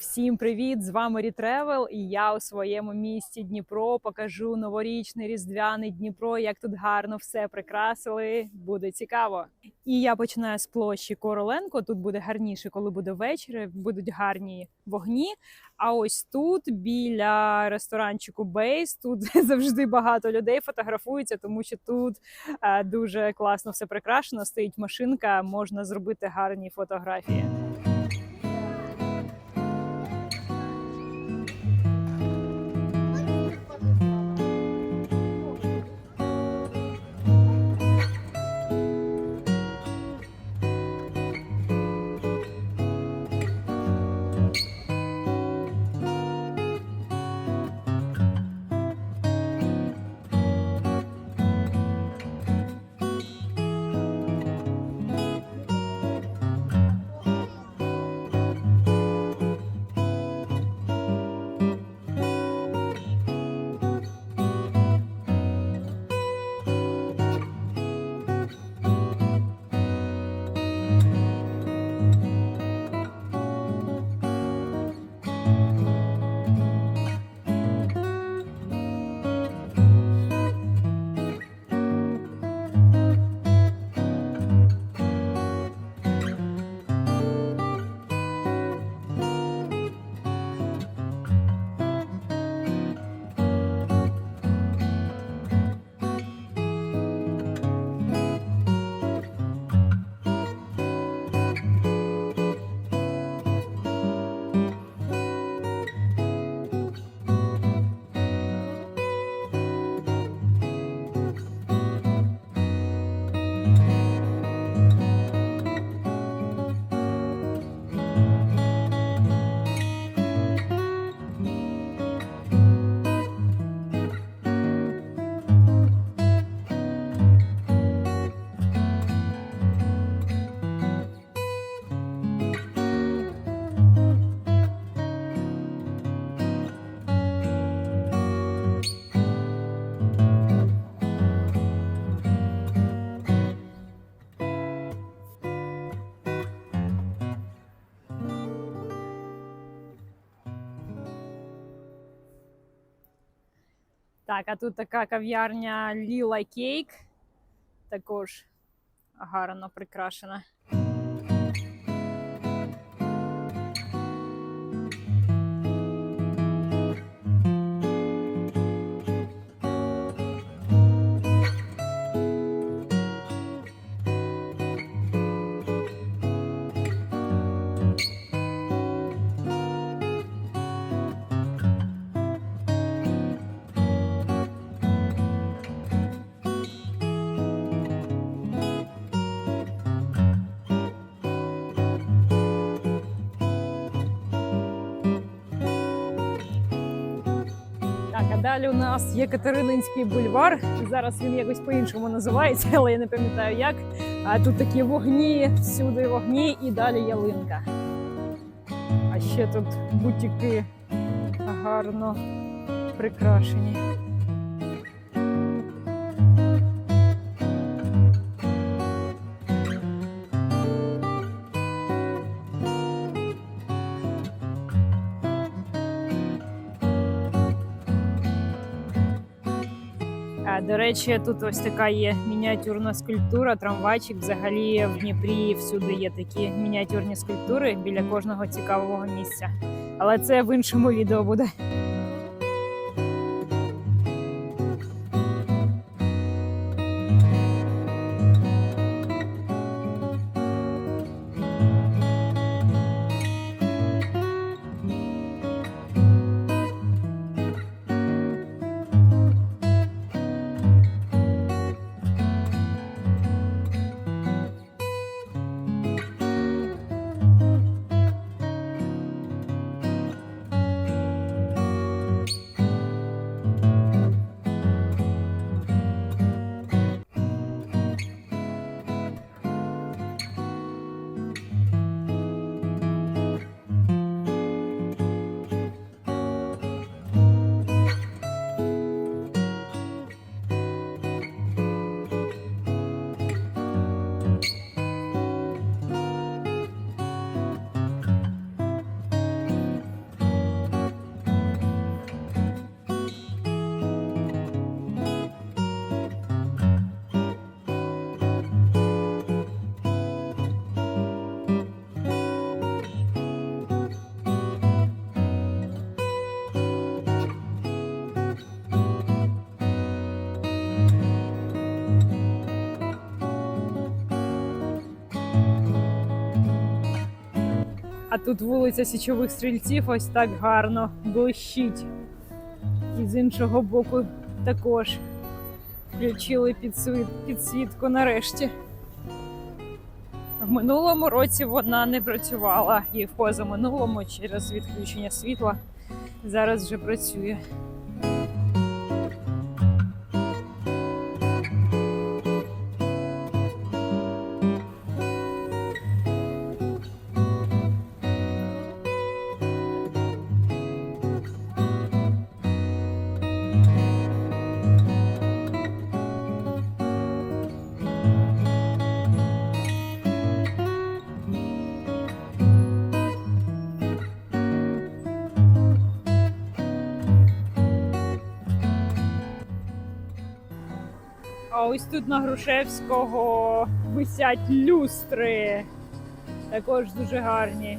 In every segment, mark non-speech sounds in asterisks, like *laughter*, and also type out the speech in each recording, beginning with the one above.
Всім привіт! З вами Рітревел, і я у своєму місті Дніпро покажу новорічний різдвяний Дніпро. Як тут гарно все прикрасили. Буде цікаво. І я починаю з площі Короленко. Тут буде гарніше, коли буде ввечері. Будуть гарні вогні. А ось тут, біля ресторанчику Бейс, тут *laughs* завжди багато людей фотографуються, тому що тут е, дуже класно все прикрашено. Стоїть машинка, можна зробити гарні фотографії. Так, а тут така кав'ярня Ліла Кейк. Також гарно прикрашена. Далі у нас є Катерининський бульвар. Зараз він якось по-іншому називається, *laughs* але я не пам'ятаю як. А тут такі вогні, всюди вогні і далі ялинка. А ще тут бутіки гарно прикрашені. До речі, тут ось така є мініатюрна скульптура, трамвайчик. Взагалі в Дніпрі всюди є такі мініатюрні скульптури біля кожного цікавого місця. Але це в іншому відео буде. Тут вулиця Січових стрільців ось так гарно блищить. І з іншого боку також включили підсвіт, підсвітку нарешті. В минулому році вона не працювала і в позаминулому через відключення світла. Зараз вже працює. А ось тут на Грушевського висять люстри. Також дуже гарні.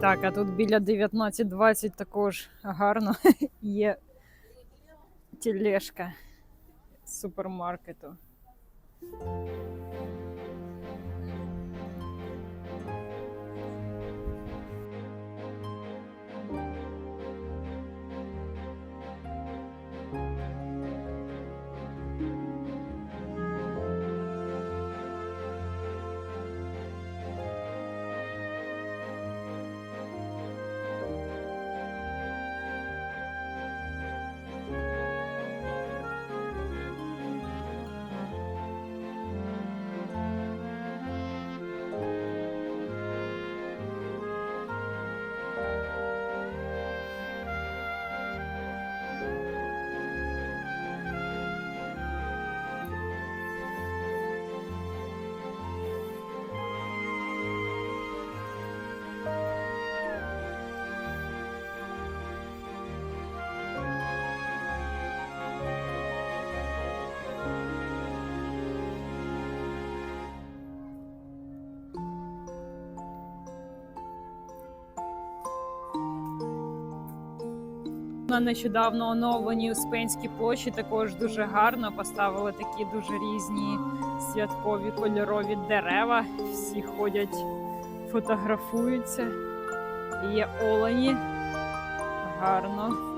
Так, а тут біля 19.20 також гарно *laughs* є тележка з супермаркету. На нещодавно оновленій Успенській площі також дуже гарно поставили такі дуже різні святкові кольорові дерева. Всі ходять, фотографуються. Є олені. Гарно.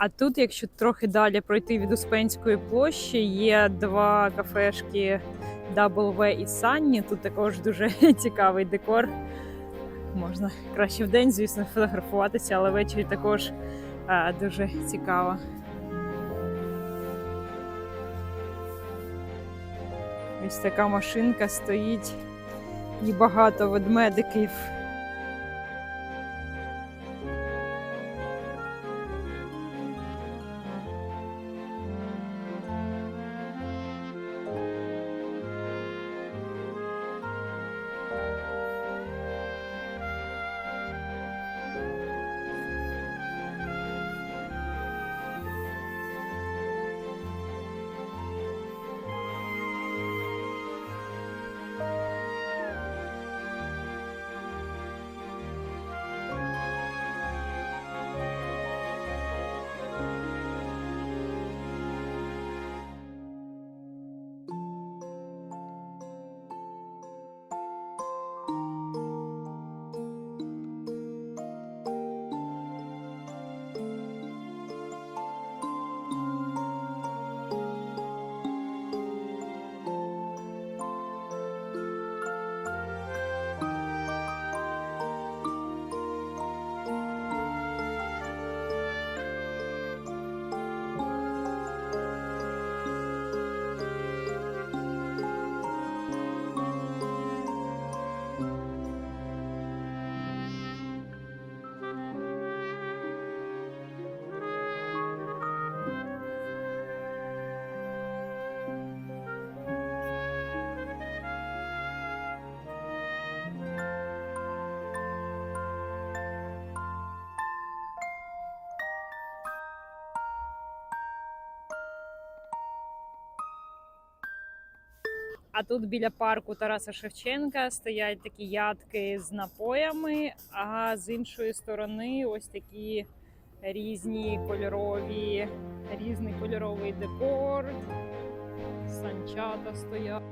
А тут, якщо трохи далі пройти від Успенської площі, є два кафешки W і Sunny. Тут також дуже *laughs* цікавий декор. Можна краще в день, звісно, фотографуватися, але ввечері також а, дуже цікаво. Ось така машинка стоїть і багато ведмедиків. А тут біля парку Тараса Шевченка стоять такі ядки з напоями, а з іншої сторони ось такі різні кольорові, різний кольоровий декор. Санчата стоять.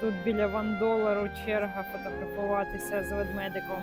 Тут біля вандолару черга фотографуватися з ведмедиком.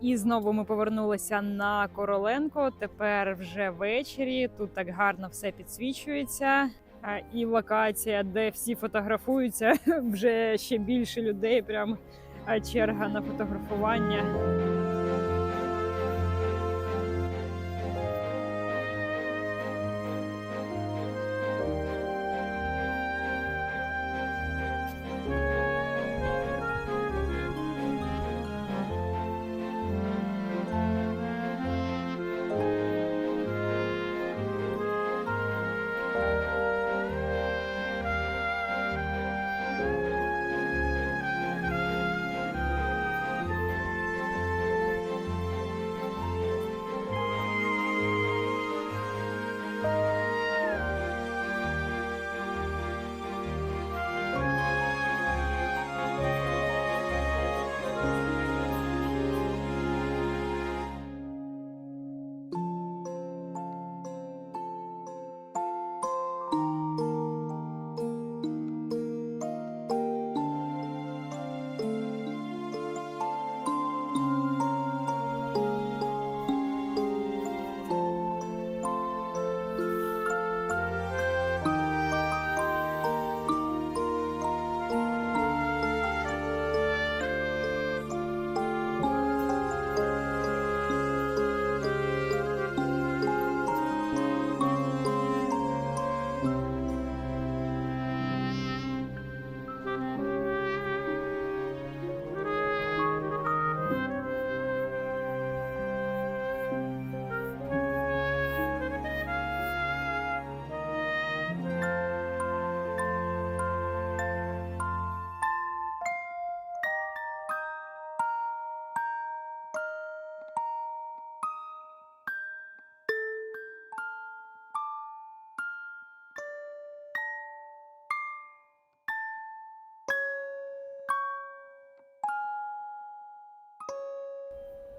І знову ми повернулися на Короленко. Тепер вже ввечері. Тут так гарно все підсвічується. І локація, де всі фотографуються, *laughs* вже ще більше людей. Прям черга на фотографування.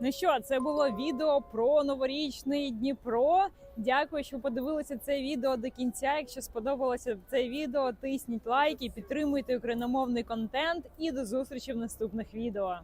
Ну що, це було відео про новорічний Дніпро. Дякую, що подивилися це відео до кінця. Якщо сподобалося це відео, тисніть лайки, підтримуйте україномовний контент і до зустрічі в наступних відео.